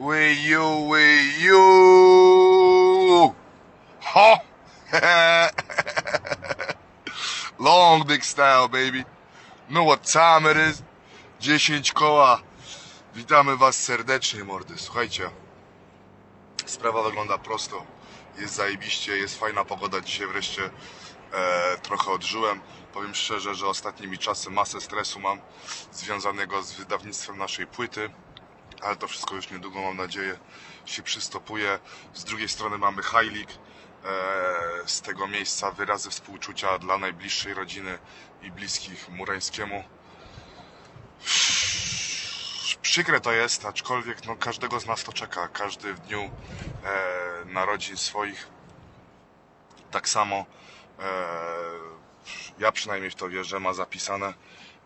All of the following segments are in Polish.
With you, with you. Ha! Long dick style, baby. Know what time it is? 10 koła. Witamy was serdecznie, mordy. Słuchajcie, sprawa wygląda prosto. Jest zajebiście, jest fajna pogoda. Dzisiaj wreszcie e, trochę odżyłem. Powiem szczerze, że ostatnimi czasy masę stresu mam związanego z wydawnictwem naszej płyty ale to wszystko już niedługo, mam nadzieję, się przystopuje. Z drugiej strony mamy League. E, Z tego miejsca wyrazy współczucia dla najbliższej rodziny i bliskich Murańskiemu. Przykre to jest, aczkolwiek no, każdego z nas to czeka. Każdy w dniu e, narodzin swoich tak samo. E, ja przynajmniej w to wierzę, ma zapisane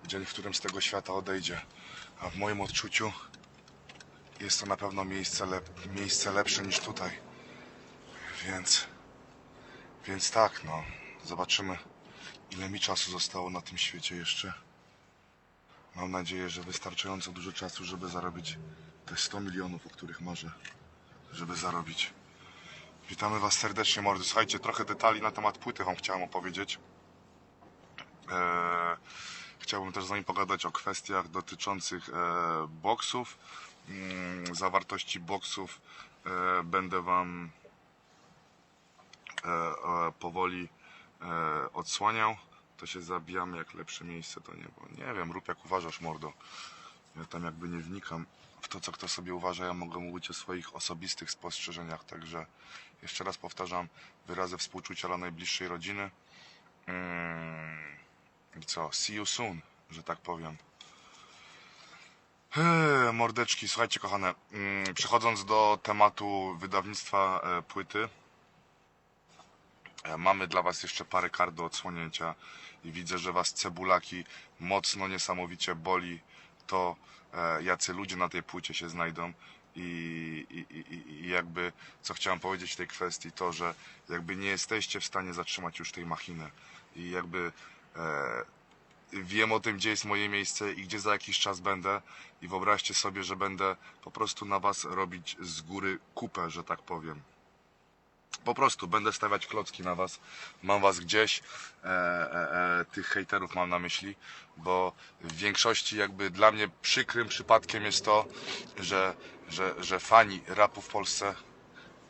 dzień, w którym z tego świata odejdzie. A w moim odczuciu jest to na pewno miejsce, lep, miejsce lepsze niż tutaj. Więc, więc tak, no, zobaczymy, ile mi czasu zostało na tym świecie jeszcze. Mam nadzieję, że wystarczająco dużo czasu, żeby zarobić te 100 milionów, o których marzę, żeby zarobić. Witamy Was serdecznie, mordy. Słuchajcie, trochę detali na temat płyty Wam chciałem opowiedzieć. Eee, chciałbym też z Wami pogadać o kwestiach dotyczących e, boksów. Mm, zawartości boksów e, będę Wam e, e, powoli odsłaniał. To się zabijamy jak lepsze miejsce to niebo. Nie wiem, rób jak uważasz, mordo. Ja tam jakby nie wnikam w to, co kto sobie uważa. Ja mogę mówić o swoich osobistych spostrzeżeniach. Także jeszcze raz powtarzam, wyrazy współczucia dla najbliższej rodziny. Mm, I co? See you soon, że tak powiem. Eee, Mordeczki, słuchajcie kochane, mm, przechodząc do tematu wydawnictwa e, płyty, e, mamy dla Was jeszcze parę kart do odsłonięcia i widzę, że Was cebulaki mocno, niesamowicie boli to, e, jacy ludzie na tej płycie się znajdą i, i, i, jakby, co chciałem powiedzieć w tej kwestii, to, że jakby nie jesteście w stanie zatrzymać już tej machiny i jakby e, wiem o tym, gdzie jest moje miejsce i gdzie za jakiś czas będę. I wyobraźcie sobie, że będę po prostu na was robić z góry kupę, że tak powiem. Po prostu będę stawiać klocki na was, mam was gdzieś, e, e, e, tych hejterów mam na myśli, bo w większości jakby dla mnie przykrym przypadkiem jest to, że, że, że fani rapu w Polsce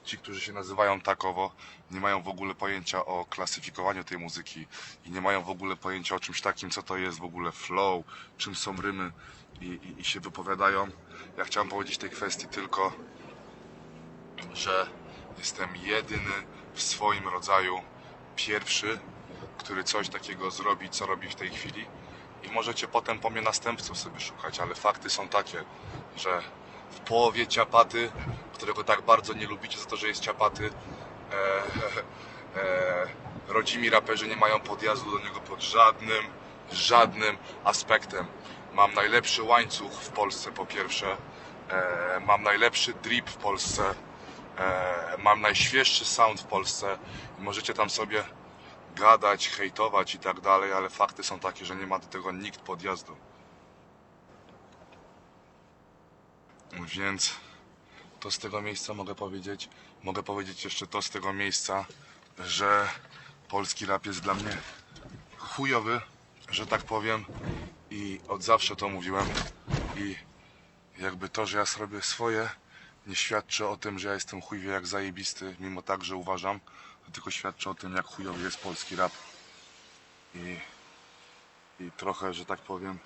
ci, którzy się nazywają takowo, nie mają w ogóle pojęcia o klasyfikowaniu tej muzyki i nie mają w ogóle pojęcia o czymś takim, co to jest w ogóle flow, czym są rymy i, i, i się wypowiadają. Ja chciałem powiedzieć tej kwestii tylko, że jestem jedyny w swoim rodzaju, pierwszy, który coś takiego zrobi, co robi w tej chwili i możecie potem po mnie następców sobie szukać, ale fakty są takie, że w połowie ciapaty, którego tak bardzo nie lubicie za to, że jest ciapaty, e, e, rodzimi raperzy nie mają podjazdu do niego pod żadnym, żadnym aspektem. Mam najlepszy łańcuch w Polsce po pierwsze, e, mam najlepszy drip w Polsce, e, mam najświeższy sound w Polsce możecie tam sobie gadać, hejtować i tak dalej, ale fakty są takie, że nie ma do tego nikt podjazdu. Więc to z tego miejsca mogę powiedzieć. Mogę powiedzieć jeszcze to z tego miejsca, że polski rap jest dla mnie chujowy, że tak powiem. I od zawsze to mówiłem. I jakby to, że ja zrobię swoje, nie świadczy o tym, że ja jestem chuj wie jak zajebisty, mimo tak, że uważam. Tylko świadczy o tym, jak chujowy jest polski rap. I, i trochę, że tak powiem,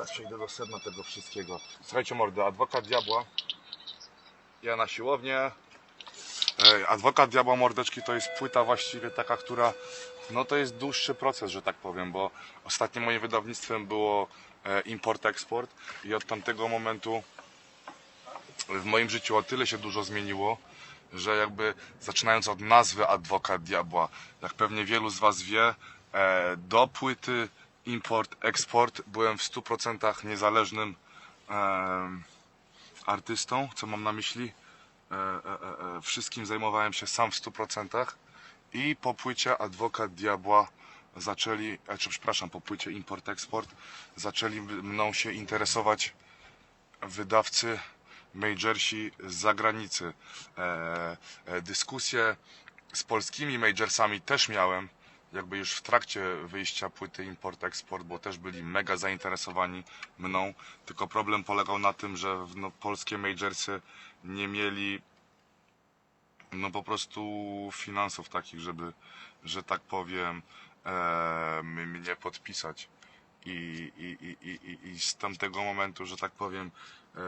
Zaraz przejdę do sedna tego wszystkiego. Słuchajcie mordy, adwokat diabła. Ja na siłownię. Adwokat diabła mordeczki to jest płyta właściwie taka, która no to jest dłuższy proces, że tak powiem, bo ostatnim moim wydawnictwem było e, import-eksport i od tamtego momentu w moim życiu o tyle się dużo zmieniło, że jakby zaczynając od nazwy Adwokat Diabła, jak pewnie wielu z Was wie, e, do płyty import, eksport byłem w 100% niezależnym em, artystą, co mam na myśli. E, e, e, wszystkim zajmowałem się sam w 100% i po płycie Adwokat Diabła zaczęli, e, czy przepraszam, po płycie import, eksport zaczęli mną się interesować wydawcy, majorsi z zagranicy. E, e, dyskusje z polskimi majorsami też miałem, jakby już w trakcie wyjścia płyty Import-Export, bo też byli mega zainteresowani mną, tylko problem polegał na tym, że no, polskie majorsy nie mieli no po prostu finansów takich, żeby, że tak powiem, e, mnie podpisać. I, i, i, i, i- z tamtego momentu, że tak powiem, e,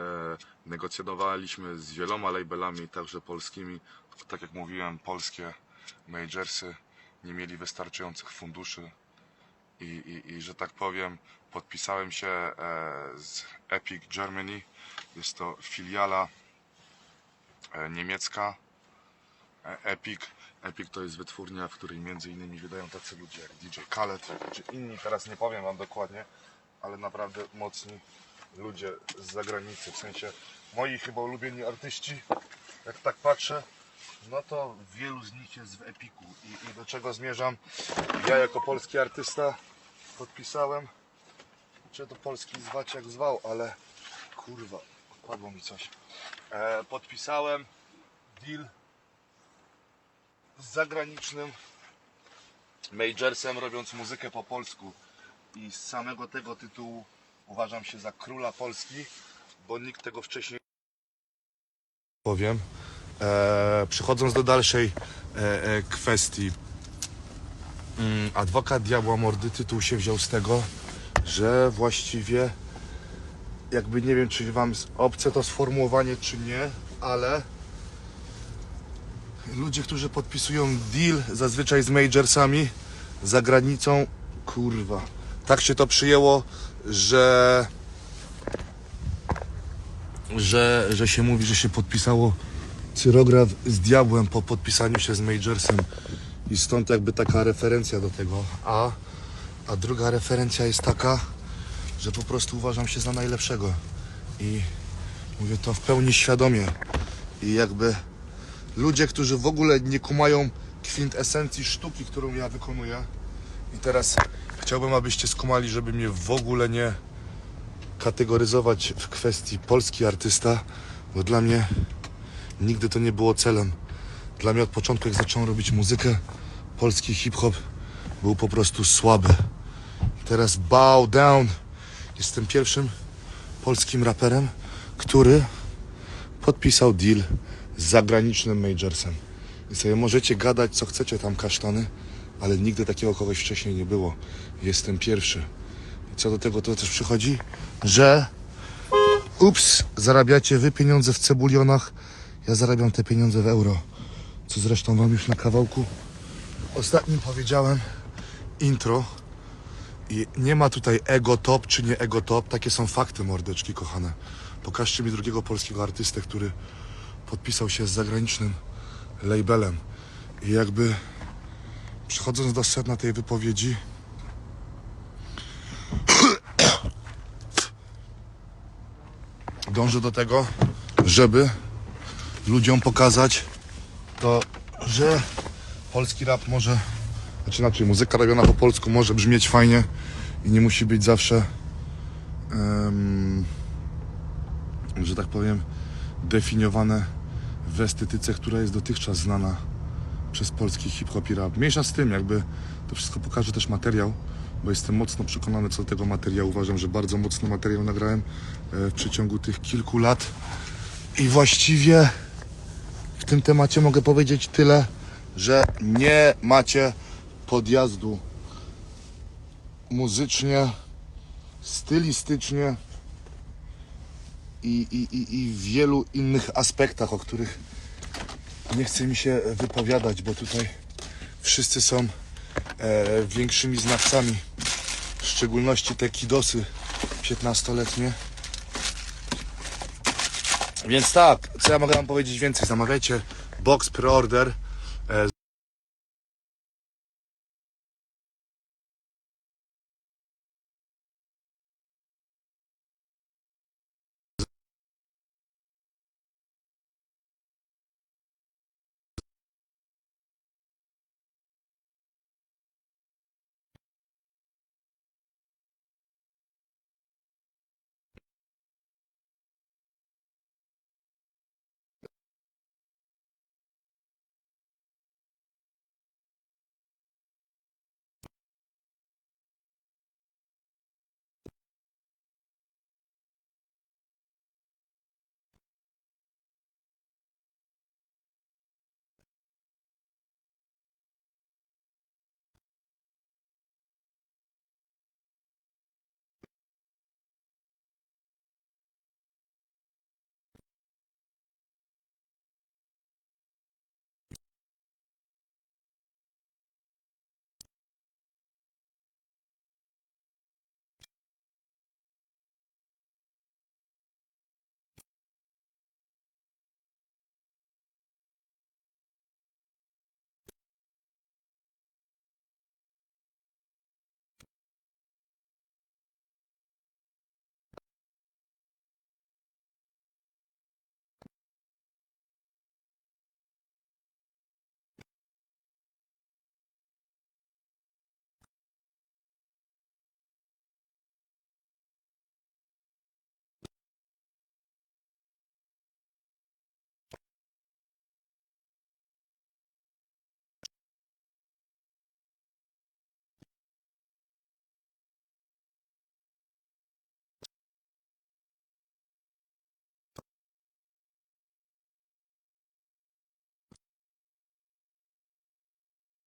negocjowaliśmy z wieloma labelami, także polskimi. Tak jak mówiłem, polskie majorsy nie mieli wystarczających funduszy i, i, i że tak powiem, podpisałem się e, z Epic Germany. Jest to filiala e, niemiecka. E, Epic. Epic to jest wytwórnia, w której między innymi wydają tacy ludzie jak DJ Khaled, czy inni, teraz nie powiem wam dokładnie, ale naprawdę mocni ludzie z zagranicy, w sensie moi chyba ulubieni artyści, jak tak patrzę, no to wielu z nich jest w Epiku i, i do czego zmierzam? Ja jako polski artysta podpisałem, czy to polski zwać jak zwał, ale kurwa, odpadło mi coś. E, podpisałem deal z zagranicznym majorsem, robiąc muzykę po polsku. I z samego tego tytułu uważam się za króla Polski, bo nikt tego wcześniej. Powiem. E, przechodząc do dalszej e, e, kwestii. Mm, adwokat Diabła Mordy tytuł się wziął z tego, że właściwie jakby nie wiem, czy wam obce to sformułowanie, czy nie, ale ludzie, którzy podpisują deal zazwyczaj z majorsami za granicą, kurwa, tak się to przyjęło, że że, że się mówi, że się podpisało cyrograf z diabłem po podpisaniu się z majorsem. I stąd jakby taka referencja do tego, a, a druga referencja jest taka, że po prostu uważam się za najlepszego. I mówię to w pełni świadomie. I jakby ludzie, którzy w ogóle nie kumają kwintesencji sztuki, którą ja wykonuję. I teraz chciałbym, abyście skumali, żeby mnie w ogóle nie kategoryzować w kwestii polski artysta, bo dla mnie nigdy to nie było celem. Dla mnie od początku, jak zacząłem robić muzykę, polski hip-hop był po prostu słaby. Teraz bow down. Jestem pierwszym polskim raperem, który podpisał deal z zagranicznym majorsem. I sobie możecie gadać co chcecie tam kasztany, ale nigdy takiego kogoś wcześniej nie było. Jestem pierwszy. I co do tego to też przychodzi, że ups, zarabiacie wy pieniądze w cebulionach, ja zarabiam te pieniądze w euro. Co zresztą wam już na kawałku ostatnim powiedziałem intro. I nie ma tutaj ego top czy nie ego top. Takie są fakty, mordeczki kochane. Pokażcie mi drugiego polskiego artystę, który podpisał się z zagranicznym labelem. I jakby przechodząc do sedna tej wypowiedzi, dążę do tego, żeby ludziom pokazać to, że polski rap może, znaczy inaczej, muzyka robiona po polsku może brzmieć fajnie i nie musi być zawsze, em, że tak powiem, definiowane w estetyce, która jest dotychczas znana przez polski hip-hop i rap. Mniejsza z tym, jakby to wszystko pokaże też materiał, bo jestem mocno przekonany co do tego materiału. Uważam, że bardzo mocno materiał nagrałem e, w przeciągu tych kilku lat i właściwie w tym temacie mogę powiedzieć tyle, że nie macie podjazdu muzycznie, stylistycznie i, i, i, i w wielu innych aspektach, o których nie chce mi się wypowiadać, bo tutaj wszyscy są e, większymi znawcami, w szczególności te kidosy 15-letnie. Więc tak, co ja mogę wam powiedzieć więcej? Zamawiajcie box pre-order